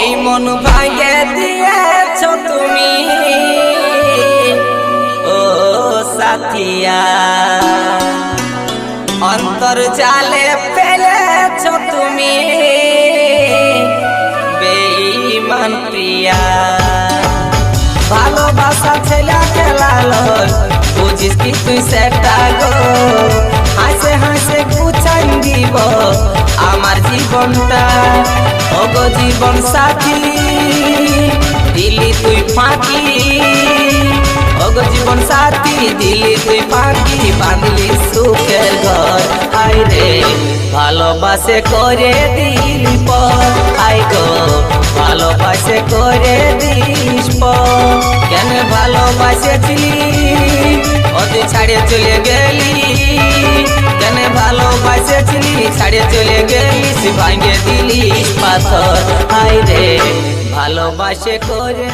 এই মন ভাঙে দিয়েছ তুমি। ও সাথিয়া, অন্তর জালে ফেলেছ তুমি। বেঈমান প্রিয়া, ভালোবাসা ছেলে খেলালো বুঝিস কি তুই সেটা গো? জীবনটা। ওগো জীবন সাথী, দিলি তুই ফাঁকি। ওগো জীবন সাথী, দিলি তুই ফাঁকি, বাঁধলি সুখের ঘর। আই রে, ভালোবাসে করে দিলি পর আই গো, ভালোবাসে করে দিস পর কেন ভালোবাসেছিলি? ওতে ছাড়ে চলে গেলি গেলিস ভাঙে দিলিস পাথর। হাই রে ভালোবাসে করে